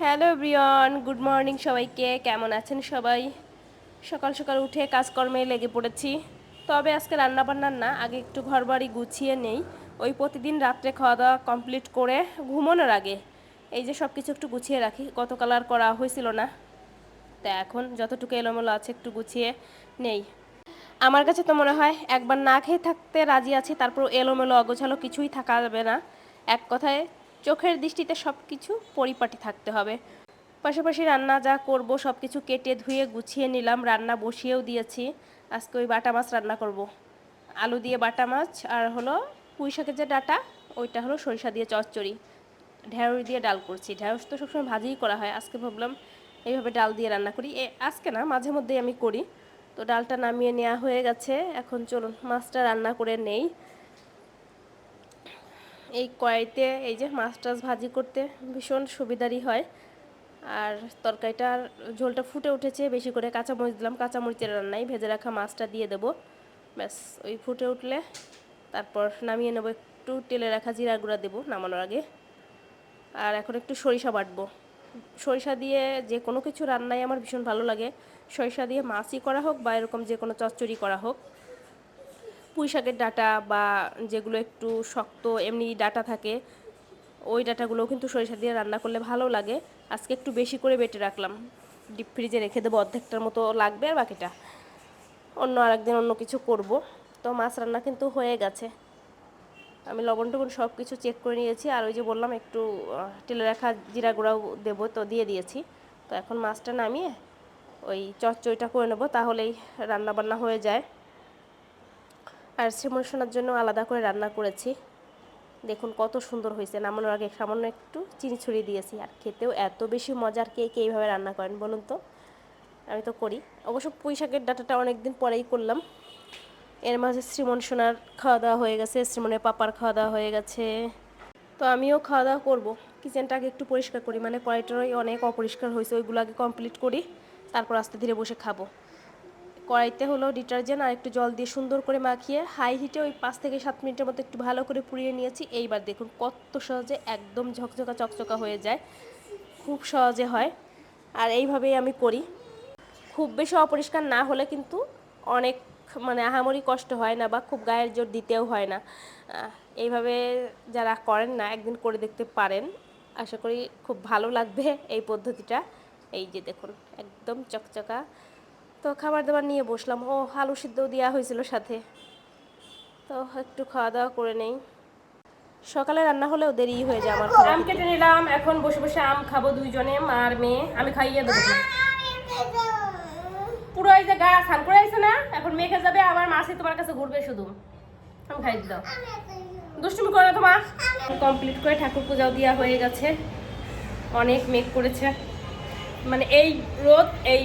Hello Brian good morning সবাইকে। কেমন আছেন সবাই? সকাল সকাল উঠে কাজকর্মে লেগে পড়েছি। তবে আজকে রান্না বান্নার না, আগে একটু ঘরবাড়ি গুছিয়ে নেই। ওই প্রতিদিন রাত্রে খাওয়া দাওয়া কমপ্লিট করে ঘুমানোর আগে এই যে সব কিছু একটু গুছিয়ে রাখি। গতকাল আর করা হয়েছিল না। তা এখন যতটুকু এলোমেলো আছে একটু গুছিয়ে নেই। আমার কাছে তো মনে হয় একবার না খেয়ে থাকতে রাজি আছি তারপর এলোমেলো, অগোছালো কিছুই থাকা যাবে না। এক কথায় চোখের দৃষ্টিতে সব কিছু পরিপাটি থাকতে হবে। পাশাপাশি রান্না যা করব সব কিছু কেটে ধুয়ে গুছিয়ে নিলাম, রান্না বসিয়েও দিয়েছি। আজকে ওই বাটা মাছ রান্না করব। আলু দিয়ে বাটা মাছ আর হলো পুঁই শাকের যে ডাটা, ওইটা হলো সরিষা দিয়ে চচ্চড়ি। ঢেঁড়স দিয়ে ডাল করছি। ঢেঁড়স তো সবসময় ভাজিই করা হয়। আজকে ভাবলাম এইভাবে ডাল দিয়ে রান্না করি। এ, আজকে না, মাঝে মধ্যেই আমি করি। তো ডালটা নামিয়ে নেওয়া হয়ে গেছে। এখন চলুন, মাছটা রান্না করে নেই। এই কড়াইতে এই যে মাছ টাছ ভাজি করতে ভীষণ সুবিধারই হয়। আর তরকারিটার ঝোলটা ফুটে উঠেছে, বেশি করে কাঁচামরিচ দিলাম। কাঁচামরিচের রান্নায় ভেজে রাখা মাছটা দিয়ে দেবো। ব্যাস, ওই ফুটে উঠলে তারপর নামিয়ে নেব। একটু তেলে রাখা জিরা গুঁড়া দেবো নামানোর আগে। আর এখন একটু সরিষা বাটবো। সরিষা দিয়ে যে কোনো কিছু রান্নাই আমার ভীষণ ভালো লাগে। সরিষা দিয়ে মাছই করা হোক বা এরকম যে কোনো চচ্চড়ি করা হোক। পুঁই শাকের ডাটা বা যেগুলো একটু শক্ত এমনি ডাটা থাকে, ওই ডাটাগুলোও কিন্তু সরিষা দিয়ে রান্না করলে ভালো লাগে। আজকে একটু বেশি করে বেটে রাখলাম। ডিপ ফ্রিজে রেখে দেবো, অর্ধেকটার মতো লাগবে আর বাকিটা। অন্য আরেকদিন অন্য কিছু করব। তো মাছ রান্না কিন্তু হয়ে গেছে। আমি লবণ টবণ সব কিছু চেক করে নিয়েছি আর ওই যে বললাম একটু টেলে রাখা জিরা গুঁড়াও দেবো, তো দিয়ে দিয়েছি। তো এখন মাছটা নামিয়ে ওই চচ্চড়িটা করে নেব, তাহলেই রান্না বান্না হয়ে যায়। আর শ্রীমন সোনার জন্য আলাদা করে রান্না করেছি। দেখুন কত সুন্দর হয়েছে। নামানোর আগে সামান্য একটু চিনি ছড়িয়ে দিয়েছি। আর খেতেও এত বেশি মজার কে কে এইভাবে রান্না করেন বলুন তো? আমি তো করি। অবশ্য পুঁই শাকের ডাটাটা অনেক দিন পরেই করলাম। এর মাঝে শ্রীমন সোনার খাওয়া দাওয়া হয়ে গেছে, শ্রীমনের পাপার খাওয়া দাওয়া হয়ে গেছে। তো আমিও খাওয়া দাওয়া করব। কিচেনটাকে একটু পরিষ্কার করি। মানে কড়াইটারই অনেক অপরিষ্কার হয়েছে, ওইগুলো আগে কমপ্লিট করি, তারপর আস্তে ধীরে বসে খাব। কড়াইতে হলো ডিটারজেন্ট আর একটু জল দিয়ে সুন্দর করে মাখিয়ে হাই হিটে ওই পাঁচ থেকে সাত মিনিটের মতো একটু ভালো করে পুড়িয়ে নিয়েছি। এইবার দেখুন কত সহজে একদম ঝকঝকা চকচকা হয়ে যায়। খুব সহজে হয়। আর এইভাবেই আমি করি। খুব বেশি অপরিষ্কার না হলে কিন্তু অনেক মানে আহামরি কষ্ট হয় না বা খুব গায়ের জোর দিতেও হয় না। এইভাবে যারা করেন না একদিন করে দেখতে পারেন। আশা করি খুব ভালো লাগবে এই পদ্ধতিটা। এই যে দেখুন, একদম চকচকা তো খাবার দাবার নিয়ে বসলাম। ও আলু সিদ্ধও দেওয়া হয়েছিল সাথে। তো একটু খাওয়া দাওয়া করে নেই। সকালে রান্না হলেও দেরি হয়ে যায় আমার আম কেটে নিলাম। এখন বসে বসে আম খাব দুইজনে মা আর মেয়ে। আমি খাইয়ে দেবো। পুরো এই যে গা স্নান করে আইছে না এখন মেঘে যাবে আবার মাসি তোমার কাছে ঘুরবে শুধু। আমি খাই দাও দুষ্টুমি করে তো মা কমপ্লিট করে ঠাকুর পূজাও দেওয়া হয়ে গেছে। অনেক মেঘ করেছে। মানে এই রোদ এই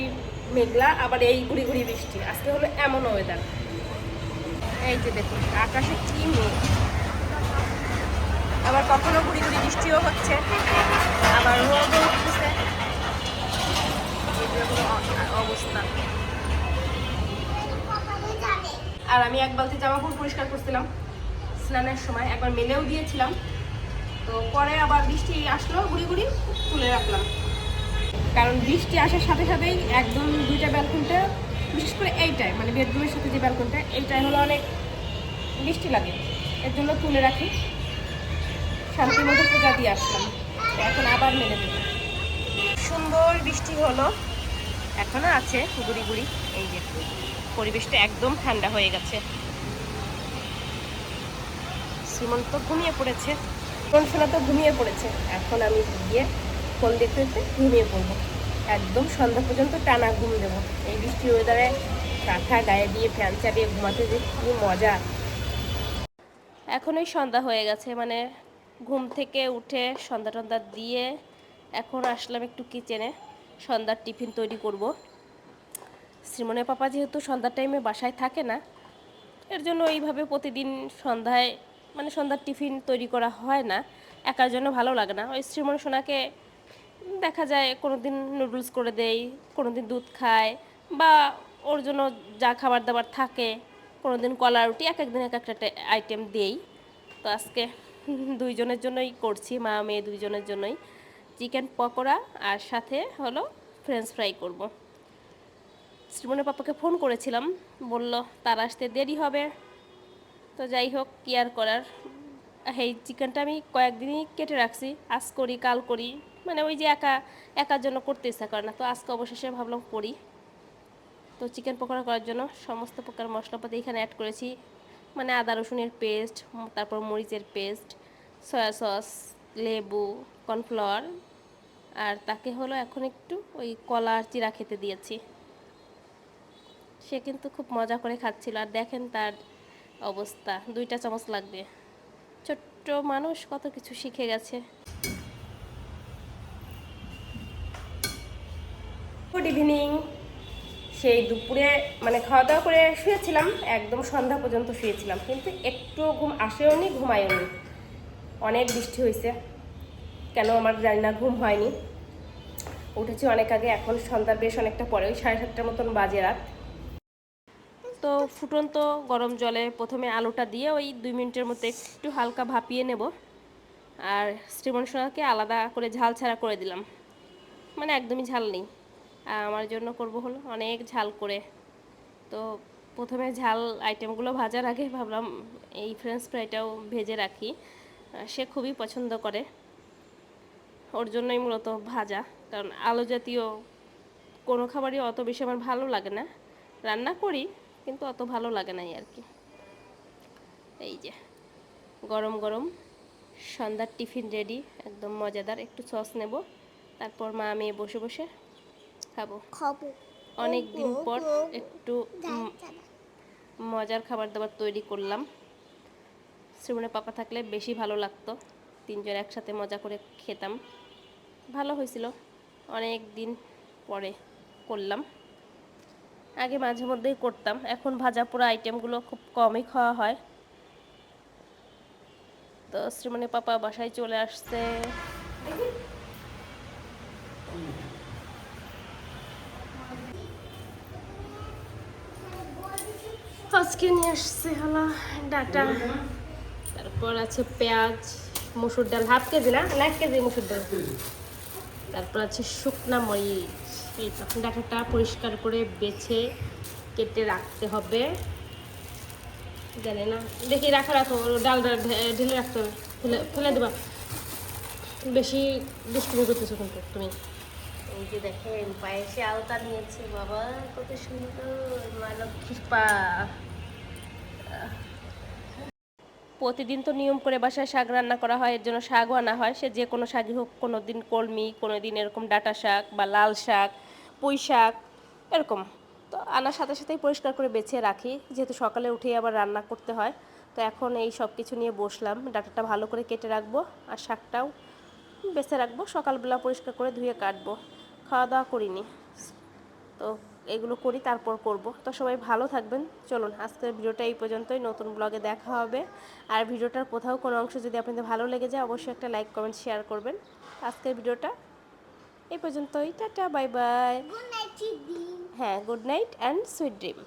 মেঘলা, আবার এই ঘুরি ঘুরি বৃষ্টি। আজকে হলো এমন ওয়েদার এই যে দেখুন, আকাশে কি মেঘ। আবার কখনো ঘুরি ঘুরি বৃষ্টিও হচ্ছে। আবার রোদও অবস্থা। আর আমি এক বালতি জামা কাপড় পরিষ্কার করছিলাম। স্নানের সময় একবার মেলেও দিয়েছিলাম। তো পরে আবার বৃষ্টি আসলো, ঘুরি ঘুরি তুলে রাখলাম। কারণ বৃষ্টি আসার সাথে সাথেই একদম দুইটা ব্যালকনটা বিশেষ করে এইটাই মানে বেডরুমের সাথে যে ব্যালকনটা এইটাই হলো অনেক বৃষ্টি লাগে। এর জন্য তুলে রাখি। শান্তির মতো পূজা দিয়ে আসলাম। এখন আবার মেলে দেবো সুন্দর বৃষ্টি হলো। এখনও আছে গুড়ি গুড়ি। এই যে পরিবেশটা একদম ঠান্ডা হয়ে গেছে। শ্রীমন্ত তো ঘুমিয়ে পড়েছে। সোনা তো ঘুমিয়ে পড়েছে। এখন আমি গিয়ে ফোন দেখতে দেখতে ঘুমিয়ে পড়ব। একদম সন্ধ্যা পর্যন্ত টানা ঘুম দেবো। এই বৃষ্টি ওয়েদারে কাঁথা গায়ে দিয়ে ফ্যান চালিয়ে ঘুমাতে যে কী মজা। এখন ওই সন্ধ্যা হয়ে গেছে মানে ঘুম থেকে উঠে সন্ধ্যা টন্ধা দিয়ে এখন আসলাম একটু কিচেনে সন্ধ্যার টিফিন তৈরি করব। শ্রীমনের পাপা যেহেতু সন্ধ্যার টাইমে বাসায় থাকে না, এর জন্য এইভাবে প্রতিদিন সন্ধ্যায় মানে সন্ধ্যার টিফিন তৈরি করা হয় না, একার জন্য ভালো লাগে না। ওই শ্রীমন সোনাকে দেখা যায় কোনো দিন নুডলস করে দেই কোনো দিন দুধ খায় বা ওর জন্য যা খাবার দাবার থাকে কোনো দিন কলা রুটি, এক একদিন এক একটা আইটেম দিই। তো আজকে দুইজনের জন্যই করছি, মা, মেয়ে দুইজনের জন্যই। চিকেন পকোড়া আর সাথে হলো ফ্রেঞ্চ ফ্রাই করব। শ্রীমনের পাপাকে ফোন করেছিলাম, বলল, তার আসতে দেরি হবে। তো যাই হোক, কি আর করার? এই চিকেনটা আমি কয়েকদিনই কেটে রাখছি, আজ করি, কাল করি। মানে ওই যে একা, একার জন্য করতে ইচ্ছা করে না। তো আজকে অবশেষে ভাবলাম করি। তো চিকেন পকোড়া করার জন্য সমস্ত প্রকার মশলাপাতি এখানে অ্যাড করেছি। মানে আদা, রসুনের পেস্ট তারপর মরিচের পেস্ট সয়া সস লেবু কর্নফ্লাওয়ার আর তাকে হলো এখন একটু ওই কলা আর চিরা খেতে দিয়েছি। সে কিন্তু খুব মজা করে খাচ্ছিল। আর দেখেন তার অবস্থা, দুইটা চামচ লাগবে। ছোট্ট মানুষ কত কিছু শিখে গেছে। Good evening. সেই দুপুরে মানে খাওয়া দাওয়া করে শুয়েছিলাম, একদম সন্ধ্যা পর্যন্ত শুয়েছিলাম, কিন্তু একটু ঘুম আসেও নি, ঘুমায়ও নি। অনেক বৃষ্টি হয়েছে কেন আমার জানি না, ঘুম হয়নি। উঠেছি অনেক আগে, এখন সন্ধ্যার বেশ অনেকটা পরে, ওই সাড়ে সাতটার মতন বাজে রাত। তো ফুটন্ত গরম জলে প্রথমে আলুটা দিয়ে ওই দুই মিনিটের মতো একটু হালকা ভাপিয়ে নেব, আর শ্রীমন সোনাকে আলাদা করে ঝাল ছাড়া করে দিলাম। মানে একদমই ঝাল নেই। আমার জন্য করব হলো অনেক ঝাল করে। তো প্রথমে ঝাল আইটেমগুলো ভাজার আগে ভাবলাম এই ফ্রেঞ্চ ফ্রাইটাও ভেজে রাখি। সে খুবই পছন্দ করে। ওর জন্যই মূলত ভাজা। কারণ আলু জাতীয় কোনো খাবারই অত বেশি আমার ভালো লাগে না। রান্না করি, কিন্তু অত ভালো লাগে নাই আর কি। এই যে, গরম গরম, সন্ধ্যার টিফিন রেডি একদম মজাদার। একটু সস নেব। তারপর মা আমি বসে বসে খাব। খাব। অনেক দিন পর একটু মজার খাবার দাবার তৈরি করলাম। শ্রীমনের পাপা থাকলে বেশি ভালো লাগতো। তিনজন একসাথে মজা করে খেতাম। ভালো হয়েছিল। অনেক দিন পরে করলাম। আগে মাঝে মধ্যেই করতাম। এখন ভাজা পোড়া আইটেমগুলো খুব কমই খাওয়া হয়। তো শ্রীমনের পাপা বাসায় চলে আসছে। আজকে নিয়ে আসছে, হলো ডাটা। তারপর আছে পেঁয়াজ, মসুর ডাল, হাফ কেজি না? এক কেজি মসুর ডাল। তারপর আছে শুকনা মরিচ। এই তখন ডাটাটা পরিষ্কার করে বেছে কেটে রাখতে হবে। জানে না। দেখি রাখা রাখো ডালটা ঢে- ঢেলে রাখতে হবে। ফেলে ফেলে দেবা। বেশি দুষ্টুমি করতেছো কিন্তু তুমি? এই যে দেখেন, পায়েসে আলতা নিয়েছে, বাবা, কত সুন্দর, মা লক্ষ্মীর পা। প্রতিদিন তো নিয়ম করে বাসায় শাক রান্না করা হয়, এর জন্য শাকও আনা হয়। সে যে কোনো শাকই হোক কোনো দিন কলমি কোনো দিন এরকম ডাটা শাক বা লাল শাক, পুঁই শাক, এরকম। তো আনার সাথে সাথেই পরিষ্কার করে বেছে রাখি, যেহেতু সকালে উঠেই আবার রান্না করতে হয়। তো এখন এই সব কিছু নিয়ে বসলাম, ডাটাটা ভালো করে কেটে রাখব আর শাকটাও বেছে রাখব, সকালবেলা পরিষ্কার করে ধুয়ে কাটবো। খাওয়া দাওয়া করিনি। তো এগুলো করি তারপর করব। তো সবাই ভালো থাকবেন। চলুন আজকের ভিডিওটা এই পর্যন্তই। নতুন ব্লগে দেখা হবে। আর ভিডিওটার কোথাও কোনো অংশ যদি আপনাদের ভালো লেগে যায় অবশ্যই একটা লাইক কমেন্ট শেয়ার করবেন। আজকের ভিডিওটা এই পর্যন্তই। টাটা বাই বাই হ্যাঁ good night and sweet dream